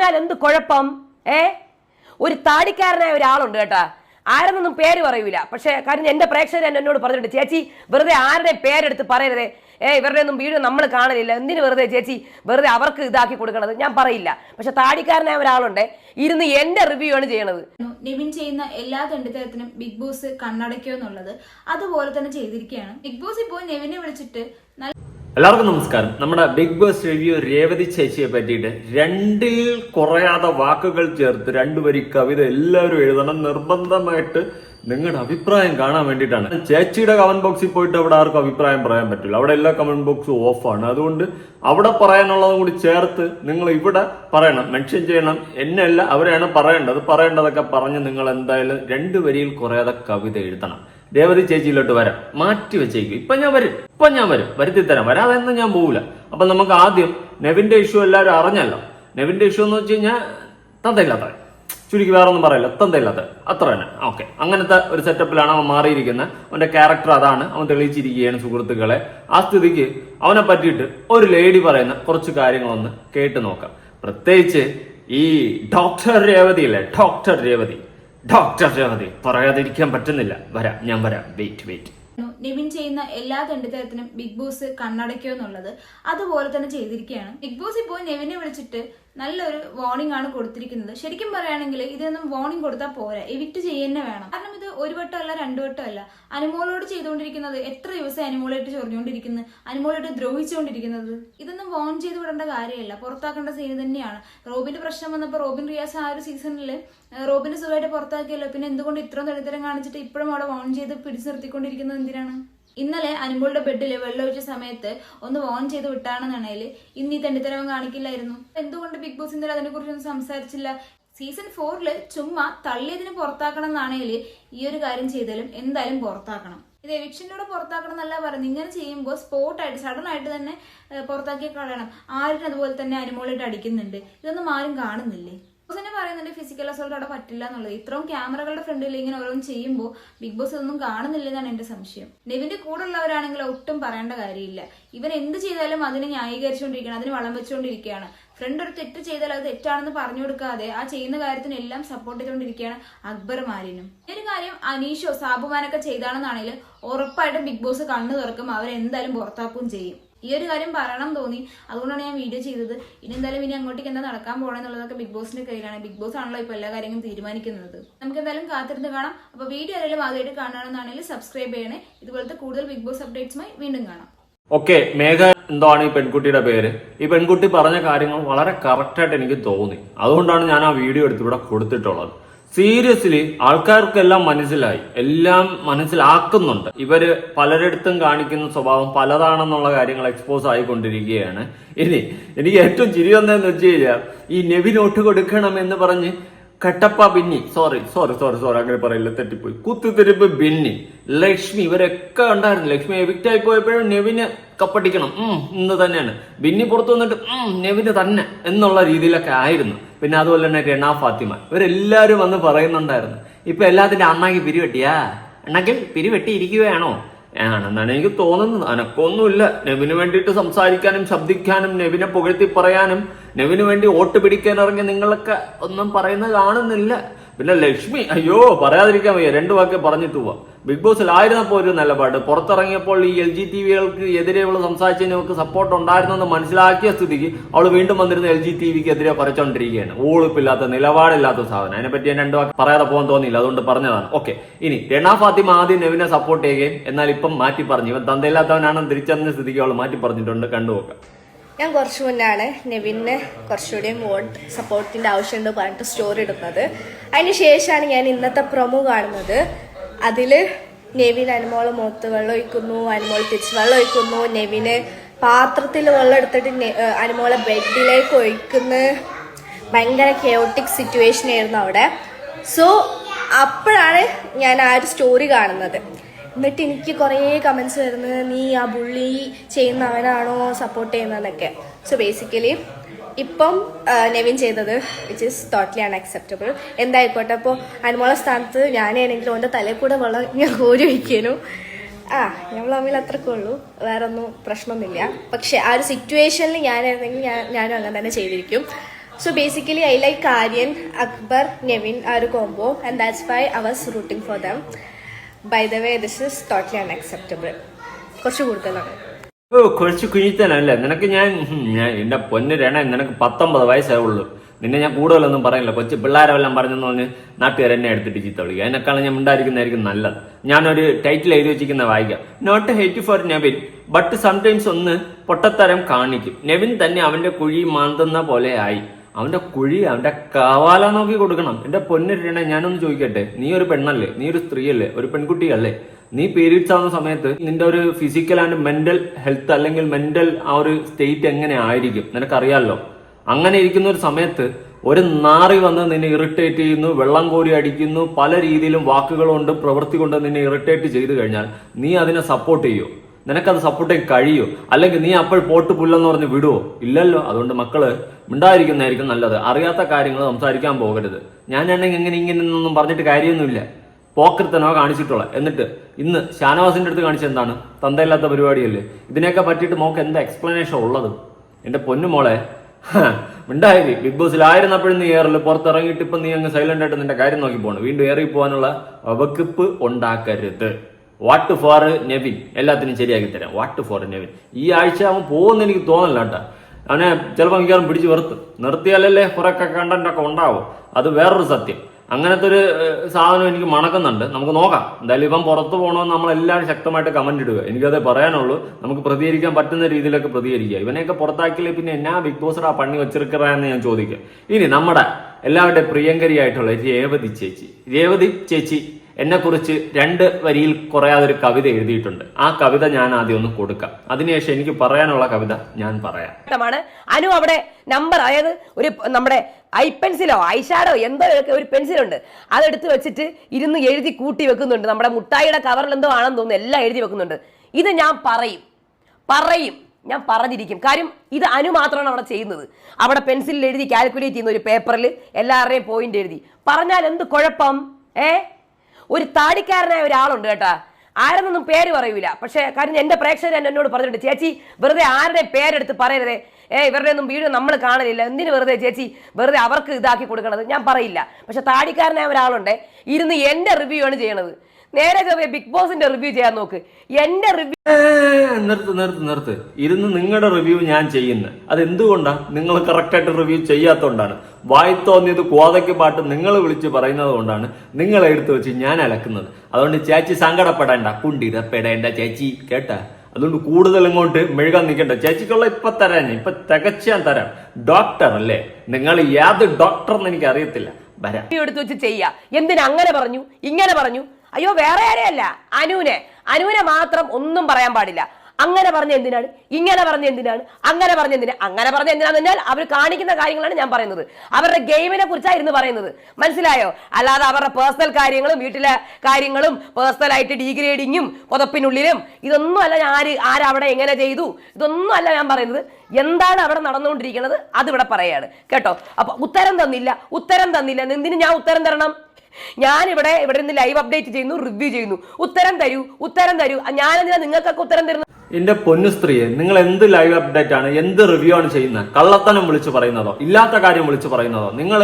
പറഞ്ഞാൽ എന്ത് കുഴപ്പം? ഏ? ഒരു താടിക്കാരനായ ഒരാളുണ്ട് കേട്ടാ. ആരെന്നൊന്നും പേര് പറയൂല. പക്ഷേ കാര്യം എന്റെ പ്രേക്ഷകർ എന്നെ എന്നോട് പറഞ്ഞിട്ടുണ്ട് ചേച്ചി വെറുതെ ആരുടെ പേരെടുത്ത് പറയരുത്. ഏ ഇവരുടെ ഒന്നും വീഡിയോ നമ്മൾ കാണലില്ല. എന്തിന് വെറുതെ ചേച്ചി വെറുതെ അവർക്ക് ഇതാക്കി കൊടുക്കണത്? ഞാൻ പറയില്ല. പക്ഷെ താടിക്കാരനായ ഒരാളുണ്ട്. ഇരുന്ന് എന്റെ റിവ്യൂ ആണ് ചെയ്യണത്. നിവിൻ ചെയ്യുന്ന എല്ലാ തെണ്ടിത്തരത്തിനും ബിഗ് ബോസ് കണ്ണടയ്ക്കോ എന്നുള്ളത് അതുപോലെ തന്നെ ചെയ്തിരിക്കുകയാണ്. ബിഗ് ബോസ് ഇപ്പോൾ നിവിനെ വിളിച്ചിട്ട് നല്ല എല്ലാവർക്കും നമസ്കാരം. നമ്മുടെ ബിഗ് ബോസ് റിവ്യൂ രേവതി ചേച്ചിയെ പറ്റിയിട്ട് രണ്ടിൽ കുറയാതെ വാക്കുകൾ ചേർത്ത് രണ്ടുപേരി കവിത എല്ലാവരും എഴുതണം നിർബന്ധമായിട്ട് നിങ്ങളുടെ അഭിപ്രായം കാണാൻ വേണ്ടിയിട്ടാണ്. ചേച്ചിയുടെ കമന്റ് ബോക്സിൽ പോയിട്ട് അവിടെ ആർക്കും അഭിപ്രായം പറയാൻ പറ്റില്ല. അവിടെ എല്ലാ കമന്റ് ബോക്സും ഓഫാണ് അതുകൊണ്ട് അവിടെ പറയാനുള്ളതും കൂടി ചേർത്ത് നിങ്ങൾ ഇവിടെ പറയണം. മെൻഷൻ ചെയ്യണം. എന്നെയല്ല അവരെയാണ് പറയേണ്ടത്. പറയേണ്ടതൊക്കെ പറഞ്ഞ് നിങ്ങൾ എന്തായാലും രണ്ടു വരിയിൽ കുറയാതെ കവിത എഴുതണം. രേവതി ചേച്ചിയിലോട്ട് വരാം. മാറ്റി വെച്ചേക്കും. ഇപ്പൊ ഞാൻ വരും. ഇപ്പൊ ഞാൻ വരും. വരുത്തി തരാം. വരാതെന്നും ഞാൻ പോവില്ല അപ്പൊ നമുക്ക് ആദ്യം നെവിന്റെ ഇഷ്യൂ എല്ലാവരും അറിഞ്ഞല്ലോ. നെവിന്റെ ഇഷ്യൂ എന്ന് വെച്ച് കഴിഞ്ഞാൽ തന്തയില്ലാത്ത ചുരുക്കി വേറെ ഒന്നും പറയില്ല. തന്തയില്ലാത്ത അത്ര തന്നെ. ഓക്കെ അങ്ങനത്തെ ഒരു സെറ്റപ്പിലാണ് അവൻ മാറിയിരിക്കുന്നത് അവന്റെ ക്യാരക്ടർ അതാണ്. അവൻ തെളിയിച്ചിരിക്കുകയാണ് സുഹൃത്തുക്കളെ. ആ സ്ഥിതിക്ക് അവനെ പറ്റിയിട്ട് ഒരു ലേഡി പറയുന്ന കുറച്ച് കാര്യങ്ങളൊന്ന് കേട്ട് നോക്കാം. പ്രത്യേകിച്ച് ഈ ഡോക്ടർ രേവതി അല്ലേ ഡോക്ടർ രേവതി. ഡോക്ടർ ജഗതി പറയാതിരിക്കാൻ പറ്റുന്നില്ല. വരാം ഞാൻ വരാം. വെയിറ്റ് വെയിറ്റ് നിവിൻ ചെയ്യുന്ന എല്ലാ തെണ്ടിത്തരത്തിനും ബിഗ് ബോസ് കണ്ണടയ്ക്കോ എന്നുള്ളത് അതുപോലെ തന്നെ ചെയ്തിരിക്കുകയാണ്. ബിഗ് ബോസ് ഇപ്പോൾ നിവിനെ വിളിച്ചിട്ട് നല്ലൊരു വാർണിംഗ് ആണ് കൊടുത്തിരിക്കുന്നത്. ശരിക്കും പറയുകയാണെങ്കിൽ ഇതൊന്നും വാർണിംഗ് കൊടുത്താൽ പോരാ. എവിക്റ്റ് ചെയ്യുന്നേ വേണം. കാരണം ഇത് ഒരു വട്ടം വട്ടമല്ല രണ്ടു അല്ല അനുമോളോട് ചെയ്തുകൊണ്ടിരിക്കുന്നത് എത്ര ദിവസം അനുമോളായിട്ട് ചൊറിഞ്ഞുകൊണ്ടിരിക്കുന്നത് അനുമോളായിട്ട് ദ്രോഹിച്ചുകൊണ്ടിരിക്കുന്നത്? ഇതൊന്നും വോൺ ചെയ്ത് വിടേണ്ട കാര്യമല്ല. പുറത്താക്കേണ്ട സീൻ തന്നെയാണ്. റോബിന്റെ പ്രശ്നം വന്നപ്പോൾ റോബിൻ റിയാസ് ആ ഒരു സീസണിൽ റോബിനെ സുഖമായിട്ട് പുറത്താക്കിയല്ലോ. പിന്നെ എന്തുകൊണ്ട് ഇത്രയും തെളിത്തരം കാണിച്ചിട്ട് ഇപ്പോഴും അവിടെ വോൺ ചെയ്ത് പിടിച്ചു നിർത്തിക്കൊണ്ടിരിക്കുന്നത് എന്തിനാണ്? ഇന്നലെ അനുമോളുടെ ബെഡിൽ വെള്ളമൊഴിച്ച സമയത്ത് ഒന്ന് ഓൺ ചെയ്ത് വിട്ടാണെന്നുണ്ടെങ്കിൽ ഇന്ന് ഈ തെണ്ടിത്തരവും കാണിക്കില്ലായിരുന്നു. എന്തുകൊണ്ട് ബിഗ് ബോസ് ഇന്നലെ അതിനെ കുറിച്ചൊന്നും സംസാരിച്ചില്ല? സീസൺ ഫോറിൽ ചുമ്മാ തള്ളിയതിന് പുറത്താക്കണം എന്നാണെങ്കിൽ ഈ ഒരു കാര്യം ചെയ്താലും എന്തായാലും പുറത്താക്കണം. ഇത് എവിക്ഷനിലൂടെ പുറത്താക്കണം എന്നല്ല പറയുന്നത്. ഇങ്ങനെ ചെയ്യുമ്പോൾ സ്പോട്ടായിട്ട് സഡൻ ആയിട്ട് തന്നെ പുറത്താക്കി കളയണം ആരും അതുപോലെ തന്നെ അനുമോളിട്ട് അടിക്കുന്നുണ്ട്. ഇതൊന്നും ആരും കാണുന്നില്ലേ? ബോസ് തന്നെ പറയുന്നുണ്ട് ഫിസിക്കൽ അസോൾട്ട് അവിടെ പറ്റില്ല എന്നുള്ളത്. ഇത്രയും ക്യാമറകളുടെ ഫ്രണ്ടിൽ ഇങ്ങനെ ഓരോന്നും ചെയ്യുമ്പോൾ ബിഗ് ബോസ് ഇതൊന്നും കാണുന്നില്ലെന്നാണ് എന്റെ സംശയം. നെവിന്റെ കൂടെ ഉള്ളവരാണെങ്കിൽ ഒട്ടും പറയേണ്ട കാര്യമില്ല. ഇവൻ എന്ത് ചെയ്താലും അതിനെ ന്യായീകരിച്ചുകൊണ്ടിരിക്കുകയാണ് അതിന് വളം വെച്ചുകൊണ്ടിരിക്കുകയാണ്. ഫ്രണ്ട് ഒരു തെറ്റ് ചെയ്താൽ അത് തെറ്റാണെന്ന് പറഞ്ഞു കൊടുക്കാതെ ആ ചെയ്യുന്ന കാര്യത്തിനെല്ലാം സപ്പോർട്ട് ചെയ്തുകൊണ്ടിരിക്കുകയാണ് അക്ബർ മാലിനും ഒരു കാര്യം അനീഷോ സാബുമാനൊക്കെ ചെയ്താണെന്നാണെങ്കിൽ ഉറപ്പായിട്ടും ബിഗ് ബോസ് കണ്ണു തുറക്കും. അവരെന്തായാലും പുറത്താക്കുകയും ചെയ്യും. ഈ ഒരു കാര്യം പറയണം തോന്നി. അതുകൊണ്ടാണ് ഞാൻ വീഡിയോ ചെയ്തത്. ഇനി എന്തായാലും ഇനി അങ്ങോട്ടേക്ക് എന്താ നടക്കാൻ പോകണമെന്നുള്ളതൊക്കെ ബിഗ് ബോസിന്റെ കയ്യിലാണ്. ബിഗ് ബോസ് ആണല്ലോ ഇപ്പൊ എല്ലാ കാര്യങ്ങളും തീരുമാനിക്കുന്നത്. നമുക്ക് എന്തായാലും കാത്തിരുന്ന് കാണാം. അപ്പൊ വീഡിയോ ആരെങ്കിലും ആദ്യമായിട്ട് കാണണമെന്നാണെങ്കിൽ സബ്സ്ക്രൈബ് ചെയ്യണേ. ഇതുപോലത്തെ കൂടുതൽ ബിഗ് ബോസ് അപ്ഡേറ്റ്സുമായി വീണ്ടും കാണാം. ഓക്കെ മേഘ എന്താണ് ഈ പെൺകുട്ടിയുടെ പേര്? ഈ പെൺകുട്ടി പറഞ്ഞ കാര്യങ്ങൾ വളരെ കറക്റ്റായിട്ട് എനിക്ക് തോന്നി. അതുകൊണ്ടാണ് ഞാൻ ആ വീഡിയോ എടുത്ത് ഇവിടെ കൊടുത്തിട്ടുള്ളത്. സീരിയസ്ലി ആൾക്കാർക്കെല്ലാം മനസ്സിലായി. എല്ലാം മനസ്സിലാക്കുന്നുണ്ട്. ഇവർ പലരിടത്തും കാണിക്കുന്ന സ്വഭാവം പലതാണെന്നുള്ള കാര്യങ്ങൾ എക്സ്പോസ് ആയിക്കൊണ്ടിരിക്കുകയാണ്. ഇനി എനിക്ക് ഏറ്റവും ചിരി വന്നതെന്ന് വെച്ച് കഴിഞ്ഞാൽ ഈ നെവി നോട്ട് കൊടുക്കണം എന്ന് പറഞ്ഞ് Kattappa Binny sorry sorry sorry sorry അങ്ങനെ പറയില്ല തെറ്റിപ്പോയി. കുത്തിത്തിരിപ്പ് ബിന്നി ലക്ഷ്മി ഇവരൊക്കെ ഉണ്ടായിരുന്നു. ലക്ഷ്മി എവിക്റ്റ് ആയി പോയപ്പോഴും നെവിന് കപ്പടിക്കണം. ഉം ഇന്ന് തന്നെയാണ്. ബിന്നി പുറത്തു വന്നിട്ട് ഉം നെവിന് തന്നെ എന്നുള്ള രീതിയിലൊക്കെ ആയിരുന്നു. പിന്നെ അതുപോലെ തന്നെ രണ ഫാത്തിമ. ഇവരെല്ലാവരും വന്ന് പറയുന്നുണ്ടായിരുന്നു. ഇപ്പൊ എല്ലാത്തിന്റെ അണ്ണാക്കി പിരിവെട്ടിയാ? അണ്ണാക്കി പിരിവെട്ടി ഇരിക്കുകയാണോ ആണെന്നാണ് എനിക്ക് തോന്നുന്നത്. അനക്കൊന്നുമില്ല. നെവിന് വേണ്ടിയിട്ട് സംസാരിക്കാനും ശബ്ദിക്കാനും നെവിനെ പുകഴ്ത്തി പറയാനും നെവിന് വേണ്ടി വോട്ട് പിടിക്കാൻ ഇറങ്ങി നിങ്ങളൊക്കെ ഒന്നും പറയുന്നത് കാണുന്നില്ല. പിന്നെ ലക്ഷ്മി അയ്യോ പറയാതിരിക്കാൻ വയ്യ. രണ്ടു വാക്ക് പറഞ്ഞിട്ട് പോവാ. ബിഗ് ബോസിൽ ആയിരുന്നപ്പോൾ ഒരു നിലപാട്. പുറത്തിറങ്ങിയപ്പോൾ ഈ എൽ ജി ടി വികൾക്ക് എതിരെ അവൾ സംസാരിച്ചതിന് അവർക്ക് സപ്പോർട്ട് ഉണ്ടായിരുന്നെന്ന് മനസ്സിലാക്കിയ സ്ഥിതിക്ക് അവൾ വീണ്ടും വന്നിരുന്ന എൽ ജി ടി വിക്ക് എതിരെ പറിച്ചോണ്ടിരിക്കുകയാണ്. ഊളിപ്പില്ലാത്ത നിലപാടില്ലാത്ത സാധനം. അതിനെപ്പറ്റി ഞാൻ രണ്ടു വാക്ക് പറയാതെ പോകാൻ തോന്നിയില്ല. അതുകൊണ്ട് പറഞ്ഞതാണ്. ഓക്കെ ഇനി രണ ഫാത്തിമ ആദ്യം നെവിനെ സപ്പോർട്ട് ചെയ്യുകയും എന്നാൽ ഇപ്പം മാറ്റി പറഞ്ഞു. ഇവൻ തന്തയില്ലാത്തവനാണെന്ന് തിരിച്ചറിഞ്ഞ സ്ഥിതിക്ക് അവൾ മാറ്റി പറഞ്ഞിട്ടുണ്ട്. കണ്ടുപോക്കാം ഞാൻ കുറച്ച് മുന്നാണ് നെവിന് കുറച്ചുകൂടി വോട്ട് സപ്പോർട്ടിന്റെ ആവശ്യമുണ്ട് പറഞ്ഞിട്ട് സ്റ്റോറി ഇടുന്നത്. അതിന് ശേഷമാണ് ഞാൻ ഇന്നത്തെ പ്രൊമോ കാണുന്നത്. അതിൽ നെവിൻ അനുമോൾ മുഖത്ത് വെള്ളം ഒഴിക്കുന്നു അനുമോൾ തിരിച്ച് വെള്ളം ഒഴിക്കുന്നു. നെവിന് പാത്രത്തിൽ വെള്ളം എടുത്തിട്ട് അനുമോളെ ബെഡിലേക്ക് ഒഴിക്കുന്ന ഭയങ്കര കെയോട്ടിക് സിറ്റുവേഷൻ ആയിരുന്നു അവിടെ. സോ അപ്പോഴാണ് ഞാൻ ആ ഒരു സ്റ്റോറി കാണുന്നത്. എന്നിട്ട് എനിക്ക് കുറേ കമൻസ് വരുന്നത് നീ ആ ബുള്ളി ചെയ്യുന്നവനാണോ സപ്പോർട്ട് ചെയ്യുന്നതെന്നൊക്കെ സോ ബേസിക്കലി ഇപ്പം നെവിൻ ചെയ്തത് വിച്ച് ഇസ് ടോട്ടലി അൺഅക്സെപ്റ്റബിൾ എന്തായിക്കോട്ടെ അപ്പോൾ അനുമോള സ്ഥാനത്ത് ഞാനാണെങ്കിലും ഓന്റെ തലയിൽ കൂടെ വെള്ളം ഞാൻ കോരി വയ്ക്കാനും ആ നമ്മൾ തമ്മിൽ അത്രക്കേ ഉള്ളൂ. വേറെ ഒന്നും പ്രശ്നമൊന്നുമില്ല. പക്ഷെ ആ ഒരു സിറ്റുവേഷനിൽ ഞാനായിരുന്നെങ്കിൽ ഞാൻ ഞാനും അങ്ങനെ തന്നെ ചെയ്തിരിക്കും. So basically I like Aryan Akbar Nevin ആ ഒരു combo and that's why our rooting for for them. The way this is totally unacceptable. കുറച്ച് കൂടുതലാണ്. ഓ കുറച്ച് കുഞ്ഞിത്തനല്ലേ? നിനക്ക് ഞാൻ ഞാൻ എന്റെ പൊന്ന് രണ നിനക്ക് പത്തൊമ്പത് വയസ്സേ ഉള്ളൂ നിന്നെ ഞാൻ കൂടുതലൊന്നും പറയില്ല കൊച്ചു പിള്ളേരെല്ലാം പറഞ്ഞെന്ന് പറഞ്ഞ് നാട്ടുകാർ എന്നെ എടുത്തിട്ട് ചീത്ത വിളിക്കുക അതിനേക്കാളും ഞാൻ ഉണ്ടായിരിക്കുന്നതായിരിക്കും നല്ലത്. ഞാനൊരു ടൈറ്റിൽ എഴുതി വെച്ചിരിക്കുന്ന വായിക്കാം. Not hate for Nevin but sometimes ഒന്ന് പൊട്ടത്തരം കാണിക്കും. നെവിൻ തന്നെ അവന്റെ കുഴി മാന്തുന്ന പോലെ ആയി. അവന്റെ കുഴി അവന്റെ കവാല നോക്കി കൊടുക്കണം. എന്റെ പൊന്നിരണ ഞാനൊന്ന് ചോദിക്കട്ടെ? നീ ഒരു പെണ്ണല്ലേ? നീ ഒരു സ്ത്രീയല്ലേ? ഒരു പെൺകുട്ടിയല്ലേ? നീ പീരീഡ്സ് ആവുന്ന സമയത്ത് നിന്റെ ഒരു ഫിസിക്കൽ ആൻഡ് മെന്റൽ ഹെൽത്ത് അല്ലെങ്കിൽ മെന്റൽ ആ ഒരു സ്റ്റേറ്റ് എങ്ങനെ ആയിരിക്കും? നിനക്കറിയാമല്ലോ അങ്ങനെ ഇരിക്കുന്ന ഒരു സമയത്ത് ഒരു നാറി വന്ന് നിന്നെ ഇറിറ്റേറ്റ് ചെയ്യുന്നു വെള്ളം കോരി അടിക്കുന്നു പല രീതിയിലും വാക്കുകൾ കൊണ്ട് പ്രവൃത്തി കൊണ്ട് നിന്നെ ഇറിറ്റേറ്റ് ചെയ്തു കഴിഞ്ഞാൽ നീ അതിനെ സപ്പോർട്ട് ചെയ്യോ? നിനക്കത് സപ്പോർട്ട് ചെയ്യാൻ കഴിയോ? അല്ലെങ്കിൽ നീ അപ്പോൾ പോട്ട് പുല്ലെന്ന് പറഞ്ഞ് വിടുവോ? ഇല്ലല്ലോ. അതുകൊണ്ട് മക്കൾ മിണ്ടായിരിക്കുന്നതായിരിക്കും നല്ലത്. അറിയാത്ത കാര്യങ്ങൾ സംസാരിക്കാൻ പോകരുത്. ഞാൻ ഞാനെങ്കിൽ ഇങ്ങനെ ഇങ്ങനെ ഒന്നും പറഞ്ഞിട്ട് കാര്യമൊന്നുമില്ല. പോക്കൃത്തനോ കാണിച്ചിട്ടുള്ള. എന്നിട്ട് ഇന്ന് ഷാനവാസിന്റെ അടുത്ത് കാണിച്ച എന്താണ്? തന്തയില്ലാത്ത പരിപാടിയല്ലേ? ഇതിനെയൊക്കെ പറ്റിയിട്ട് മോക്ക് എന്താ എക്സ്പ്ലനേഷൻ ഉള്ളത്? എന്റെ പൊന്നു മോളെ മിണ്ടായി ബിഗ് ബോസിലായിരുന്നപ്പോഴും നീ ഏറിൽ പുറത്തിറങ്ങിയിട്ട് ഇപ്പൊ നീ അങ്ങ് സൈലന്റ് ആയിട്ട് നിന്റെ കാര്യം നോക്കി പോകണം വീണ്ടും ഏറി പോകാനുള്ള വകുപ്പ് ഉണ്ടാക്കരുത്. വാട്ട് ഫോർ നെവിൻ എല്ലാത്തിനും ശരിയാക്കി തരാം. വാട്ട് ഫോർ നെവിൻ ഈ ആഴ്ച അവൻ പോകുന്ന എനിക്ക് തോന്നില്ല കേട്ടോ. അവനെ ചിലപ്പോൾ മിക്കവാറും പിടിച്ച് വെറുത്ത് നിർത്തിയാലല്ലേ കുറെയൊക്കെ കണ്ടന്റ് ഒക്കെ ഉണ്ടാവും. അത് വേറൊരു സത്യം. അങ്ങനത്തെ ഒരു സാധനം എനിക്ക് മണക്കുന്നുണ്ട്. നമുക്ക് നോക്കാം. എന്തായാലും ഇപ്പം പുറത്തു പോകണമെന്ന് നമ്മളെല്ലാവരും ശക്തമായിട്ട് കമന്റ് ഇടുക. എനിക്കതേ പറയാനുള്ളൂ. നമുക്ക് പ്രതികരിക്കാൻ പറ്റുന്ന രീതിയിലൊക്കെ പ്രതികരിക്കുക. ഇവനെയൊക്കെ പുറത്താക്കിയില്ലേ പിന്നെ എന്നാ ബിഗ് ബോസിടാ പണി വെച്ചിരിക്കറെന്ന് ഞാൻ ചോദിക്കുക ഇനി നമ്മുടെ എല്ലാവരുടെയും പ്രിയങ്കരിയായിട്ടുള്ള രേവതി ചേച്ചി. രേവതി ചേച്ചി. എന്നെ കുറിച്ച് രണ്ട് വരിയിൽ കുറയാതെ ഒരു കവിത എഴുതിയിട്ടുണ്ട്. ആ കവിത ഞാൻ ആദ്യം ഒന്ന് കൊടുക്കാം. അതിനുശേഷം എനിക്ക് പറയാനുള്ള കവിത ഞാൻ പറയാം. അനു അവിടെ നമ്പർ അതായത് ഒരു നമ്മുടെ ഐ പെൻസിലോ ഐഷാഡോ എന്തോ ഒക്കെ ഒരു പെൻസിലുണ്ട്. അതെടുത്ത് വെച്ചിട്ട് ഇരുന്ന് എഴുതി കൂട്ടി വെക്കുന്നുണ്ട്. നമ്മുടെ മുട്ടായിയുടെ കവറിൽ എന്തോ ആണെന്ന് തോന്നുന്നു. എല്ലാം എഴുതി വെക്കുന്നുണ്ട്. ഇത് ഞാൻ പറയും. പറയും. ഞാൻ പറഞ്ഞിരിക്കും. കാര്യം ഇത് അനു മാത്രമാണ് അവിടെ ചെയ്യുന്നത്. അവിടെ പെൻസിലിൽ എഴുതി കാൽക്കുലേറ്റ് ചെയ്യുന്ന ഒരു പേപ്പറിൽ എല്ലാവരുടെയും പോയിന്റ് എഴുതി. പറഞ്ഞാൽ എന്ത് കുഴപ്പം? ഏ? ഒരു താടിക്കാരനായ ഒരാളുണ്ട് കേട്ടാ. ആരെന്നൊന്നും പേര് പറയൂല. പക്ഷേ കാര്യം എന്റെ പ്രേക്ഷകർ എന്നെ എന്നോട് പറഞ്ഞിട്ടുണ്ട് ചേച്ചി വെറുതെ ആരുടെ പേരെടുത്ത് പറയരുതേ. ഏ ഇവരുടെ ഒന്നും വീഡിയോ നമ്മൾ കാണലില്ല. എന്തിന് വെറുതെ ചേച്ചി വെറുതെ അവർക്ക് ഇതാക്കി കൊടുക്കണത്? ഞാൻ പറയില്ല. പക്ഷെ താടിക്കാരനായ ഒരാളുണ്ട്. ഇരുന്ന് എന്റെ റിവ്യൂ ആണ് ചെയ്യണത്. നേരെ ചൊവ്വേ ബിഗ് ബോസിന്റെ റിവ്യൂ ചെയ്യാൻ നോക്ക്. എന്റെ റിവ്യൂ നിർത്ത് നിർത്ത് നിർത്ത്. ഇരുന്ന് നിങ്ങളുടെ റിവ്യൂ ഞാൻ ചെയ്യുന്നത് അത് എന്തുകൊണ്ടാ നിങ്ങൾ കറക്റ്റായിട്ട് റിവ്യൂ ചെയ്യാത്തതുകൊണ്ടാണ് വായി തോന്നിയത് കോതയ്ക്ക് പാട്ട് നിങ്ങൾ വിളിച്ച് പറയുന്നത് കൊണ്ടാണ് നിങ്ങളെ എടുത്തു വെച്ച് ഞാൻ അലക്കുന്നത്. അതുകൊണ്ട് ചേച്ചി സങ്കടപ്പെടേണ്ട. കുണ്ടിടപ്പെടേണ്ട ചേച്ചി. കേട്ട? അതുകൊണ്ട് കൂടുതൽ ഇങ്ങോട്ട് മെഴുകാൻ നിൽക്കണ്ട ചേച്ചിക്കുള്ള ഇപ്പൊ തരാൻ. ഇപ്പൊ തികച്ചാൻ തരാം. ഡോക്ടർ അല്ലേ? നിങ്ങൾ യാത് ഡോക്ടർ എന്ന് എനിക്ക് അറിയത്തില്ല വരാം എടുത്ത് വെച്ച് ചെയ്യാ. എന്തിനാ അങ്ങനെ പറഞ്ഞു? ഇങ്ങനെ പറഞ്ഞു? അയ്യോ വേറെ ആരെയല്ല? അനുവിനെ. അനുവിനെ മാത്രം ഒന്നും പറയാൻ പാടില്ല. അങ്ങനെ പറഞ്ഞ എന്തിനാണ്? ഇങ്ങനെ പറഞ്ഞ എന്തിനാണ്? അങ്ങനെ പറഞ്ഞ എന്തിനാ? അങ്ങനെ പറഞ്ഞ എന്തിനാന്ന് പറഞ്ഞാൽ അവർ കാണിക്കുന്ന കാര്യങ്ങളാണ് ഞാൻ പറയുന്നത്. അവരുടെ ഗെയിമിനെ കുറിച്ചായിരുന്നു പറയുന്നത്. മനസ്സിലായോ? അല്ലാതെ അവരുടെ പേഴ്സണൽ കാര്യങ്ങളും വീട്ടിലെ കാര്യങ്ങളും പേഴ്സണലായിട്ട് ഡീഗ്രേഡിങ്ങും പുതപ്പിനുള്ളിലും ഇതൊന്നും അല്ല ഞാൻ ആര് ആരവിടെ എങ്ങനെ ചെയ്തു? ഇതൊന്നും അല്ല ഞാൻ പറയുന്നത്. എന്താണ് അവിടെ നടന്നുകൊണ്ടിരിക്കുന്നത്? അതിവിടെ പറയാണ്. കേട്ടോ? അപ്പൊ ഉത്തരം തന്നില്ല. ഉത്തരം തന്നില്ല. എന്തിന് ഞാൻ ഉത്തരം തരണം? ഞാനിവിടെ ഇവിടെ നിന്ന് ലൈവ് അപ്ഡേറ്റ് ചെയ്യുന്നു റിവ്യൂ ചെയ്യുന്നു. ഉത്തരം തരൂ ഉത്തരം തരൂ. ഞാനെന്തിനാ നിങ്ങൾക്കൊക്കെ ഉത്തരം തരുന്നു എന്റെ പൊന്നു സ്ത്രീയെ നിങ്ങൾ എന്ത് ലൈവ് അപ്ഡേറ്റ് ആണ് എന്ത് റിവ്യൂ ആണ് ചെയ്യുന്നത്? കള്ളത്തനം വിളിച്ചു പറയുന്നതോ ഇല്ലാത്ത കാര്യം വിളിച്ചു പറയുന്നതോ? നിങ്ങൾ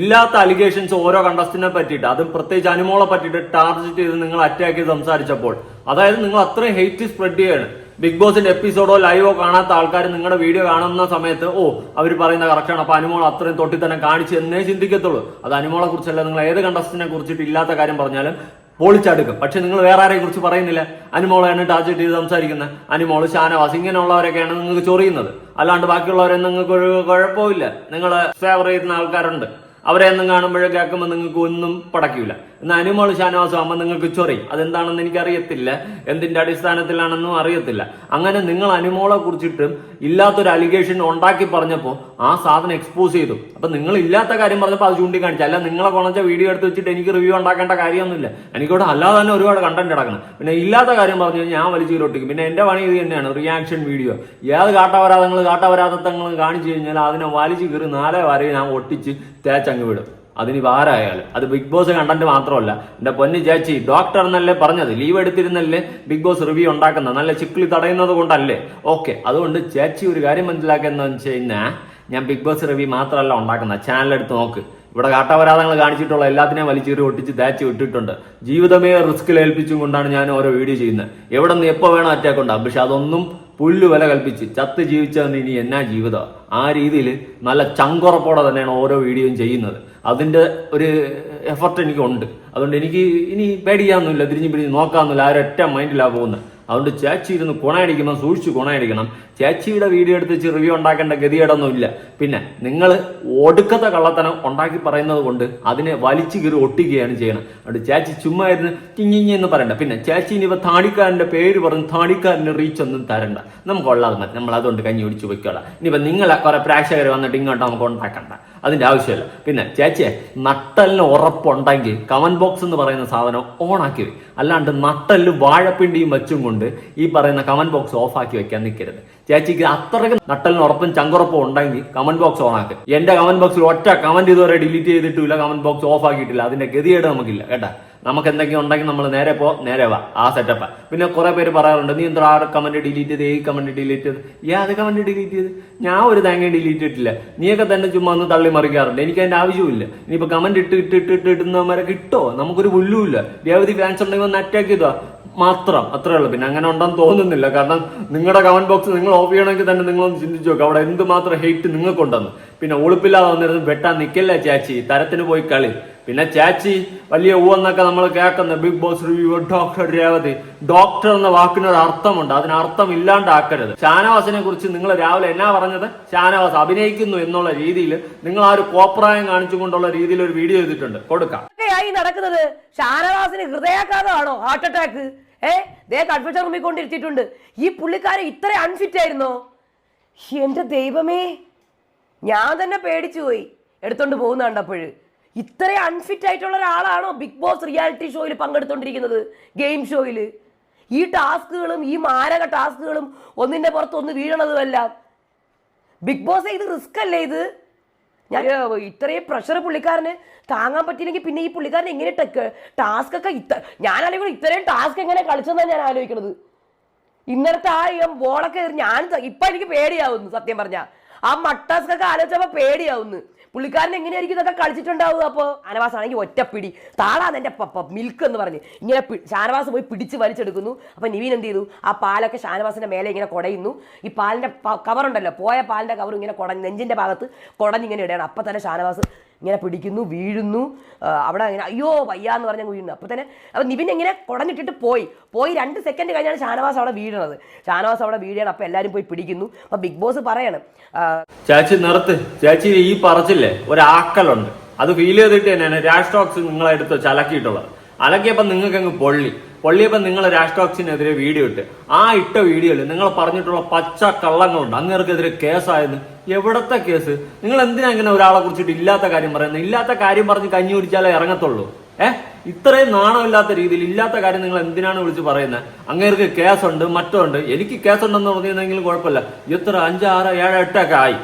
ഇല്ലാത്ത അലിഗേഷൻസ് ഓരോ കണ്ടസ്റ്റിനെ പറ്റിയിട്ട് അതും പ്രത്യേകിച്ച് അനുമോളെ പറ്റിയിട്ട് ടാർഗറ്റ് ചെയ്ത് നിങ്ങൾ അറ്റാക്ക് ചെയ്ത് സംസാരിച്ചപ്പോൾ അതായത് നിങ്ങൾ അത്രയും ഹെയ്റ്റ് സ്പ്രെഡ് ചെയ്യാണ്. ബിഗ് ബോസിന്റെ എപ്പിസോഡോ ലൈവോ കാണാത്ത ആൾക്കാർ നിങ്ങളുടെ വീഡിയോ കാണുന്ന സമയത്ത് ഓ അവർ പറയുന്ന കറക്റ്റാണ് അപ്പൊ അനുമോൾ അത്രയും തൊട്ടി തന്നെ കാണിച്ചു എന്നേ ചിന്തിക്കത്തുള്ളൂ. അത് അനുമോളെ കുറിച്ചല്ല നിങ്ങൾ ഏത് കണ്ടസ്റ്റിനെ കുറിച്ചിട്ട് ഇല്ലാത്ത കാര്യം പറഞ്ഞാലും പൊളിച്ചടുക്കും. പക്ഷെ നിങ്ങൾ വേറെ ആരെയും കുറിച്ച് പറയുന്നില്ല. അനുമോളെയാണ് ടാർജറ്റ് ചെയ്ത് സംസാരിക്കുന്നത് അനുമോൾ ഷാനവാസ് ഇങ്ങനെയുള്ളവരൊക്കെയാണ് നിങ്ങൾക്ക് ചൊറിയുന്നത്. അല്ലാണ്ട് ബാക്കിയുള്ളവരെ നിങ്ങൾക്ക് ഒരു കുഴപ്പമില്ല നിങ്ങൾ ഫേവർ ചെയ്യുന്ന ആൾക്കാരുണ്ട്. അവരെ എന്നും കാണുമ്പോഴേ കേൾക്കുമ്പോൾ നിങ്ങൾക്ക് ഒന്നും പടക്കില്ല എന്നാൽ അനുമോൾ ഷാനവാസം നിങ്ങൾക്ക് ചൊറി. അതെന്താണെന്ന് എനിക്ക് എനിക്കറിയത്തില്ല. എന്തിന്റെ അടിസ്ഥാനത്തിലാണെന്നും അറിയത്തില്ല. അങ്ങനെ നിങ്ങൾ അനുമോളെ കുറിച്ചിട്ടും ഇല്ലാത്തൊരു അലിഗേഷൻ ഉണ്ടാക്കി പറഞ്ഞപ്പോൾ ആ സാധനം എക്സ്പോസ് ചെയ്തു. അപ്പൊ നിങ്ങൾ ഇല്ലാത്ത കാര്യം പറഞ്ഞപ്പോൾ അത് ചൂണ്ടിക്കാണിച്ചു. അല്ല നിങ്ങളെ കൊണച്ച വീഡിയോ എടുത്ത് വെച്ചിട്ട് എനിക്ക് റിവ്യൂ ഉണ്ടാക്കേണ്ട കാര്യമൊന്നുമില്ല. എനിക്കിവിടെ അല്ലാതെ തന്നെ ഒരുപാട് കണ്ടന്റ് കിടക്കണം പിന്നെ ഇല്ലാത്ത കാര്യം പറഞ്ഞു കഴിഞ്ഞാൽ ഞാൻ വലിച്ചു ഒട്ടിക്കും പിന്നെ എന്റെ പണി ഇത് തന്നെയാണ്. റിയാക്ഷൻ വീഡിയോ ഏത് കാട്ടവരാതങ്ങൾ കാട്ടവരാതത്വങ്ങൾ കാണിച്ചു കഴിഞ്ഞാൽ അതിനെ വലിച്ചു കീറി നാലേ വരെ ഞാൻ ഒട്ടിച്ച് തേച്ചങ്ങ് വിടും. അതിന് ആരായാലും അത് ബിഗ് ബോസ് കണ്ടന്റ് മാത്രമല്ല. എന്റെ പൊന്നു ചേച്ചി ഡോക്ടർ എന്നല്ലേ പറഞ്ഞത്? ലീവ് എടുത്തിരുന്നല്ലേ ബിഗ് ബോസ് റിവ്യൂ ഉണ്ടാക്കുന്നത്? നല്ല ചിക്കിളി തടയുന്നത് കൊണ്ടല്ലേ? ഓക്കെ അതുകൊണ്ട് ചേച്ചി ഒരു കാര്യം മനസ്സിലാക്കുന്നത് വെച്ച് കഴിഞ്ഞാൽ ഞാൻ ബിഗ് ബോസ് റിവ്യൂ മാത്രമല്ല ഉണ്ടാക്കുന്നത്. ചാനൽ എടുത്ത് നോക്ക്. ഇവിടെ കാട്ടാപരാധങ്ങൾ കാണിച്ചിട്ടുള്ള എല്ലാത്തിനെയും വലിച്ചീറി ഒട്ടിച്ച് തേച്ച് വിട്ടിട്ടുണ്ട്. ജീവിതമേ റിസ്കിൽ ഏൽപ്പിച്ചും കൊണ്ടാണ് ഞാൻ ഓരോ വീഡിയോ ചെയ്യുന്നത്. എവിടെ നിന്ന് എപ്പോൾ വേണം അറ്റാക്ക് ഉണ്ടാകും പക്ഷെ അതൊന്നും പുല്ല് വില കൽപ്പിച്ച് ചത്ത് ജീവിച്ചതിന് ഇനി എന്നാ ജീവിതം? ആ രീതിയിൽ നല്ല ചങ്കുറപ്പോടെ തന്നെയാണ് ഓരോ വീഡിയോയും ചെയ്യുന്നത്. അതിന്റെ ഒരു എഫർട്ട് എനിക്കുണ്ട് അതുകൊണ്ട് എനിക്ക് ഇനി പേടിക്കാമെന്നില്ല തിരിഞ്ഞു പിരിഞ്ഞ് നോക്കാമെന്നില്ല. ആ ഒരൊറ്റ മൈൻഡിലാണ് പോകുന്നത്. അതുകൊണ്ട് ചേച്ചി ഇരുന്ന് കുണയടിക്കുമ്പോൾ സൂക്ഷിച്ച് കുണയടിക്കണം. ചേച്ചിയുടെ വീഡിയോ എടുത്ത് വെച്ച് റിവ്യൂ ഉണ്ടാക്കേണ്ട ഗതികേടൊന്നുമില്ല. പിന്നെ നിങ്ങൾ ഒടുക്കത്തെ കള്ളത്തനം ഉണ്ടാക്കി പറയുന്നത് കൊണ്ട് അതിനെ വലിച്ചു കീറി ഒട്ടിക്കുകയാണ് ചെയ്യണം. അതുകൊണ്ട് ചേച്ചി ചുമ്മാ ഇരുന്ന് ചിഞ്ഞിഞ്ഞി എന്ന് പറയണ്ട. പിന്നെ ചേച്ചി ഇനിയിപ്പോൾ താടിക്കാരന്റെ പേര് പറഞ്ഞ് താടിക്കാരന്റെ റീച്ച് ഒന്നും തരണ്ട. നമുക്ക് കൊള്ളാതെ മതി. നമ്മൾ അതുകൊണ്ട് കഞ്ഞി ഒടിച്ച് വെക്കോളാം ഇനിയിപ്പോൾ നിങ്ങളെ കുറെ പ്രേക്ഷകർ വന്നിട്ട് ഇങ്ങോട്ട് നമുക്ക് ഉണ്ടാക്കണ്ട. അതിന്റെ ആവശ്യമില്ല. പിന്നെ ചേച്ചിയെ നട്ടലിന് ഉറപ്പുണ്ടെങ്കിൽ കമന്റ് ബോക്സ് എന്ന് പറയുന്ന സാധനം ഓണാക്കി വയ്ക്കും അല്ലാണ്ട് നട്ടൽ വാഴപ്പിണ്ടിയും വെച്ചും കൊണ്ട് ഈ പറയുന്ന കമന്റ് ബോക്സ് ഓഫ് ആക്കി വെക്കാൻ നിൽക്കരുത് ചേച്ചിക്ക് അത്രയ്ക്ക് നട്ടലിന് ഉറപ്പും ചങ്കുറപ്പും ഉണ്ടെങ്കിൽ കമന്റ് ബോക്സ് ഓൺ എന്റെ എന്റെ കമന്റ് ബോക്സിൽ ഒറ്റ കമന്റ് ഇതുവരെ ഡിലീറ്റ് ചെയ്തിട്ടില്ല കമന്റ് ബോക്സ് ഓഫ് ആക്കിയിട്ടില്ല. അതിന്റെ ഗതികേട് നമുക്കില്ല. കേട്ടാ? നമുക്ക് എന്തെങ്കിലും ഉണ്ടെങ്കിൽ നമ്മൾ നേരെ പോ നേരെ വാ ആ സെറ്റപ്പ് പിന്നെ കുറെ പേര് പറയാറുണ്ട് നീ എന്താ ആ കമന്റ് ഡിലീറ്റ് ചെയ്ത്? ഈ കമന്റ് ഡിലീറ്റ് ചെയ്ത്? ഏത് കമന്റ് ഡിലീറ്റ് ചെയ്ത്. ഞാൻ ഒരു തേങ്ങ ഡിലീറ്റ് ഇട്ടില്ല നീയൊക്കെ തന്നെ ചുമ്മാ ഒന്ന് തള്ളി മറിക്കാറുണ്ട് എനിക്ക് അതിന്റെ ആവശ്യമില്ല ഇനിയിപ്പോ കമന്റ് ഇട്ട് ഇട്ട് ഇട്ട് ഇട്ട് ഇടുന്നവരെ കിട്ടോ? നമുക്കൊരു പുല്ലുമില്ല. രേവതി ഫാൻസ് ഉണ്ടെങ്കിൽ ഒന്ന് അറ്റാക്ക് ചെയ്തോ? മാത്രം. അത്രേ ഉള്ളൂ. പിന്നെ അങ്ങനെ ഉണ്ടെന്ന് തോന്നുന്നില്ല. കാരണം നിങ്ങളുടെ കമന്റ് ബോക്സ് നിങ്ങൾ ഓഫ് ചെയ്യണമെങ്കിൽ തന്നെ നിങ്ങളൊന്ന് ചിന്തിച്ചു നോക്കുക അവിടെ എന്തുമാത്രം ഹെയ്റ്റ് നിങ്ങൾക്കുണ്ടെന്ന്. പിന്നെ ഉളുപ്പില്ലാതെ വന്നിരുന്ന് വെട്ടാൻ നിൽക്കല്ലേ ചാച്ചി? തരത്തിന് പോയി കളി. പിന്നെ ചാച്ചി വലിയ ഊവെന്നൊക്കെ നമ്മൾ കേൾക്കുന്ന big boss review doctor Revathi. Doctor എന്ന വാക്കിനൊരു അർത്ഥമുണ്ട്. അതിന് അർത്ഥം ഇല്ലാണ്ടാക്കരുത് ഷാനവാസിനെ കുറിച്ച് നിങ്ങൾ രാവിലെ എന്നാ പറഞ്ഞത്? ഷാനവാസ് അഭിനയിക്കുന്നു എന്നുള്ള രീതിയിൽ നിങ്ങൾ ആ ഒരു കോപ്രായം കാണിച്ചുകൊണ്ടുള്ള രീതിയിൽ ഒരു വീഡിയോ ചെയ്തിട്ടുണ്ട്. കൊടുക്കാം. നടക്കുന്നത്? ഷാനവാസിന് ഹൃദയാഘാതമാണോ? Heart attack? ഏ? ദേ കൺഫ്യൂഷൻ റൂമിൽ ഈ പുള്ളിക്കാരൻ ഇത്ര അൺഫിറ്റ് ആയിരുന്നോ? എന്റെ ദൈവമേ. ഞാൻ തന്നെ പേടിച്ചു പോയി. എടുത്തോണ്ട് പോകുന്ന കണ്ടപ്പോൾ ഇത്ര അൺഫിറ്റ് ആയിട്ടുള്ള ഒരാളാണോ ബിഗ് ബോസ് റിയാലിറ്റി ഷോയിൽ പങ്കെടുത്തോണ്ടിരിക്കുന്നത്? ഗെയിം ഷോയിൽ ഈ ടാസ്കുകളും ഈ മാരക ടാസ്കുകളും ഒന്നിന്റെ പുറത്ത് ഒന്ന് വീഴണതുമെല്ലാം. ബിഗ് ബോസ് ഇത് റിസ്ക് അല്ലേ ഇത്? ഞാൻ ഇത്രയും പ്രഷർ പുള്ളിക്കാരന് താങ്ങാൻ പറ്റിയില്ലെങ്കിൽ പിന്നെ ഈ പുള്ളിക്കാരൻ എങ്ങനെ ടെക്ക് ടാസ്ക് ഒക്കെ ഇത്ര ഞാനാണെങ്കിൽ ഇത്രയും ടാസ്ക് എങ്ങനെ കളിച്ചെന്നാണ് ഞാൻ ആലോചിക്കുന്നത് ഇന്നലത്തെ ആ ബോളൊക്കെ ഞാൻ ഇപ്പം എനിക്ക് പേടിയാവുന്നു സത്യം പറഞ്ഞ. ആ മട്ടാസ്കൊക്കെ ആലോചിച്ചപ്പോ പേടിയാവുന്നു. പുള്ളിക്കാരൻ എങ്ങനെയായിരിക്കും ഇതൊക്കെ കളിച്ചിട്ടുണ്ടാവുക അപ്പോ? അനവാസ് ആണെങ്കിൽ ഒറ്റപ്പിടി താളാന്ന് എന്റെ മിൽക്ക് എന്ന് പറഞ്ഞ്. ഇങ്ങനെ ഷാനവാസ് പോയി പിടിച്ച് വലിച്ചെടുക്കുന്നു. അപ്പൊ നിവീൻ എന്ത് ചെയ്തു? ആ പാലൊക്കെ ഷാനവാസിന്റെ മേലെ ഇങ്ങനെ കുടയുന്നു. ഈ പാലിന്റെ കവറുണ്ടല്ലോ പോയ പാലിന്റെ കവർ ഇങ്ങനെ കുടഞ്ഞ് നെഞ്ചിന്റെ ഭാഗത്ത് കുടഞ്ഞിങ്ങനെ ഇടയാണ് അപ്പൊ തന്നെ ഷാനവാസ് ഇങ്ങനെ പിടിക്കുന്നു വീഴുന്നു അവിടെ അങ്ങനെ അയ്യോ വയ്യ എന്ന് പറഞ്ഞ് വീഴുന്നു. അപ്പോൾ തന്നെ അപ്പോൾ നിവിൻ ഇങ്ങനെ കുടഞ്ഞിട്ടിട്ട് പോയി. പോയി രണ്ട് സെക്കൻഡ് കഴിഞ്ഞാണ് ഷാനവാസ് അവിടെ വീഴണത് ഷാനവാസ് അവിടെ വീഴുകയാണ് അപ്പോൾ എല്ലാവരും പോയി പിടിക്കുന്നു. അപ്പോൾ ബിഗ് ബോസ് പറയാണ് ചേച്ചി നിർത്ത്. ചേച്ചി ഈ പറച്ചില്ലേ ഒരാക്കലുണ്ട്. അത് ഫീൽ ചെയ്തിട്ട് തന്നെയാണ്. രാഷ്ട്രോക്സ് നിങ്ങളെടുത്ത് ചലക്കിയിട്ടുള്ളത്. അലക്കിയപ്പോൾ നിങ്ങൾക്ക് അങ്ങ് പൊള്ളി. പൊള്ളിയപ്പോൾ നിങ്ങൾ രാഷ്ട്രോക്സിനെതിരെ വീഡിയോ ഇട്ട്. ആ ഇട്ട വീഡിയോയിൽ നിങ്ങൾ പറഞ്ഞിട്ടുള്ള പച്ച കള്ളങ്ങളുണ്ട്. അങ്ങേർക്കെതിരെ കേസായെന്ന്. എവിടത്തെ കേസ്? നിങ്ങൾ എന്തിനാ ഇങ്ങനെ ഒരാളെ കുറിച്ചിട്ട് ഇല്ലാത്ത കാര്യം പറയുന്നത്? ഇല്ലാത്ത കാര്യം പറഞ്ഞ് കഞ്ഞി കുടിച്ചാലേ ഇറങ്ങത്തുള്ളൂ. ഏഹ് ഇത്രയും നാണമില്ലാത്ത രീതിയിൽ ഇല്ലാത്ത കാര്യം നിങ്ങൾ എന്തിനാണ് വിളിച്ച് പറയുന്നത്? അങ്ങേർക്ക് കേസുണ്ട് മറ്റുണ്ട് എനിക്ക് കേസുണ്ടെന്ന് പറഞ്ഞിരുന്നെങ്കിലും കുഴപ്പമില്ല. എത്ര? അഞ്ച് ആറ് ഏഴ് എട്ടൊക്കെ ആയി.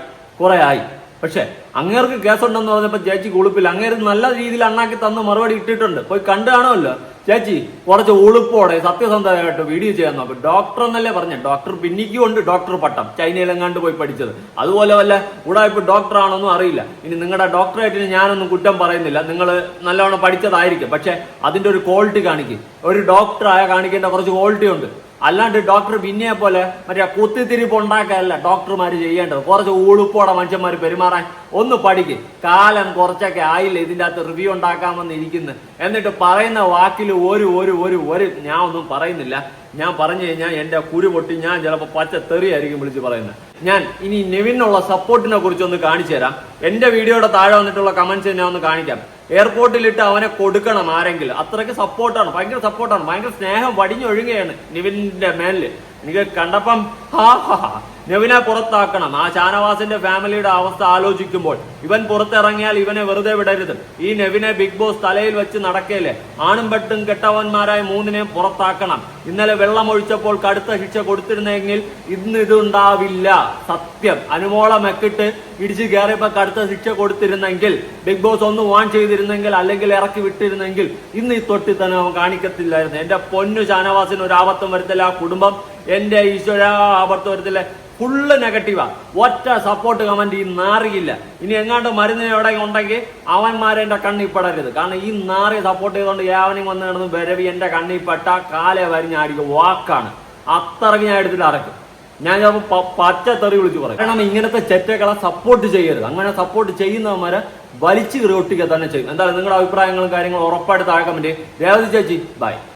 കുറെ ആയി. പക്ഷെ അങ്ങേർക്ക് കേസുണ്ടെന്ന് പറഞ്ഞപ്പോ ചേച്ചി കുളിപ്പില്ല. അങ്ങേര് നല്ല രീതിയിൽ അണ്ണാക്കി തന്ന് മറുപടി ഇട്ടിട്ടുണ്ട്. പോയി കണ്ടു കാണുമല്ലോ. ചേച്ചി കുറച്ച് ഉളുപ്പോടെ സത്യസന്ധമായിട്ട് വീഡിയോ ചെയ്യാൻ നോക്കും. ഡോക്ടർ എന്നല്ലേ പറഞ്ഞു? ഡോക്ടർ പിന്നിക്കും ഉണ്ട് ഡോക്ടർ പട്ടം. ചൈനയിലെങ്ങാണ്ട് പോയി പഠിച്ചത്. അതുപോലെ വല്ല ഉടായ്പ ഡോക്ടർ ആണോന്നും അറിയില്ല. ഇനി നിങ്ങളുടെ ഡോക്ടറേറ്റിന് ഞാനൊന്നും കുറ്റം പറയുന്നില്ല. നിങ്ങൾ നല്ലവണ്ണം പഠിച്ചതായിരിക്കും. പക്ഷെ അതിന്റെ ഒരു ക്വാളിറ്റി കാണിക്കും. ഒരു ഡോക്ടറായ കാണിക്കേണ്ട കുറച്ച് ക്വാളിറ്റി ഉണ്ട്. അല്ലാണ്ട് ഡോക്ടർ ബിന്നിയെ പോലെ മറ്റേ കുത്തിത്തിരിപ്പ് ഉണ്ടാക്കാനല്ല ഡോക്ടർമാർ ചെയ്യേണ്ടത്. കുറച്ച് ഉളുപ്പോടെ മനുഷ്യന്മാർ പെരുമാറാൻ ഒന്ന് പഠിക്ക്. കാലം കുറച്ചൊക്കെ ആയില്ല ഇതിന്റെ അകത്ത് റിവ്യൂ ഉണ്ടാക്കാമെന്ന് ഇരിക്കുന്നു. എന്നിട്ട് പറയുന്ന വാക്കിൽ ഒരു ഒരു ഒരു ഒരു ഞാൻ ഒന്നും പറയുന്നില്ല. ഞാൻ പറഞ്ഞു കഴിഞ്ഞാൽ എന്റെ കുരു പൊട്ടി ഞാൻ ചിലപ്പോൾ പച്ച തെറിയായിരിക്കും വിളിച്ച് പറയുന്നത് ഞാൻ ഇനി നെവിനുള്ള സപ്പോർട്ടിനെ കുറിച്ച് ഒന്ന് കാണിച്ചു തരാം. എന്റെ വീഡിയോയുടെ താഴെ വന്നിട്ടുള്ള കമന്റ്സ് ഞാൻ ഒന്ന് കാണിക്കാം. എയർപോർട്ടിലിട്ട് അവനെ കൊടുക്കണം ആരെങ്കിലും. അത്രയ്ക്ക് സപ്പോർട്ടാണ് ഭയങ്കര സപ്പോർട്ടാണ്. ഭയങ്കര സ്നേഹം വടിഞ്ഞൊഴുകയാണ് നിവിന്റെ മേലിൽ. എനിക്ക് കണ്ടപ്പം ഹാ ഹാ. നെവിനെ പുറത്താക്കണം. ആ ഷാനവാസിന്റെ ഫാമിലിയുടെ അവസ്ഥ ആലോചിക്കുമ്പോൾ ഇവൻ പുറത്തിറങ്ങിയാൽ ഇവനെ വെറുതെ വിടരുത്. ഈ നെവിനെ ബിഗ് ബോസ് തലയിൽ വെച്ച് നടക്കേലേ ആണും പെട്ടും കെട്ടവന്മാരായ മൂന്നിനെയും പുറത്താക്കണം. ഇന്നലെ വെള്ളമൊഴിച്ചപ്പോൾ കടുത്ത ശിക്ഷ കൊടുത്തിരുന്നെങ്കിൽ ഇന്ന് ഇതുണ്ടാവില്ല. സത്യം. അനുമോളം മെക്കിട്ട് ഇടിച്ച് കയറിയപ്പോ കടുത്ത ശിക്ഷ കൊടുത്തിരുന്നെങ്കിൽ ബിഗ് ബോസ് ഒന്ന് വാൺ ചെയ്തിരുന്നെങ്കിൽ അല്ലെങ്കിൽ ഇറക്കി വിട്ടിരുന്നെങ്കിൽ ഇന്ന് ഈ തൊട്ടി തന്നെ അവൻ കാണിക്കത്തില്ലായിരുന്നു. എന്റെ പൊന്നു ഷാനവാസിന് ഒരു ആപത്തും വരത്തില്ല. ആ കുടുംബം എന്റെ ഈശ്വര ആപത്തും വരുത്തില്ല. ഫുള്ള് നെഗറ്റീവാ ഒറ്റ സപ്പോർട്ട് കമന്റ് ഈ നാറിയില്ല. ഇനി എങ്ങാണ്ട് മരുന്നിന് എവിടെ ഉണ്ടെങ്കിൽ അവന്മാരെ എന്റെ കണ്ണി പെടരുത്. കാരണം ഈ നാറി സപ്പോർട്ട് ചെയ്തുകൊണ്ട് യാവനും വന്ന് കിടന്ന് വരവി എന്റെ കണ്ണി പെട്ട കാലെ വരിഞ്ഞാടിക്കുക വാക്കാണ്. അത്രയ്ക്ക് ഞാൻ എടുത്തിട്ട് അടക്കും ഞാൻ ചിലപ്പോൾ പച്ച തെറി വിളിച്ച് പറയും. കാരണം ഇങ്ങനത്തെ ചെറ്റകളെ സപ്പോർട്ട് ചെയ്യരുത്. അങ്ങനെ സപ്പോർട്ട് ചെയ്യുന്നവന്മാരെ വലിച്ചു കീറി ഒട്ടിക്കുക തന്നെ ചെയ്യും. എന്തായാലും നിങ്ങളുടെ അഭിപ്രായങ്ങളും കാര്യങ്ങളും ഉറപ്പായിട്ട് താഴെ കമന്റ് രേവതി ചേച്ചി ബൈ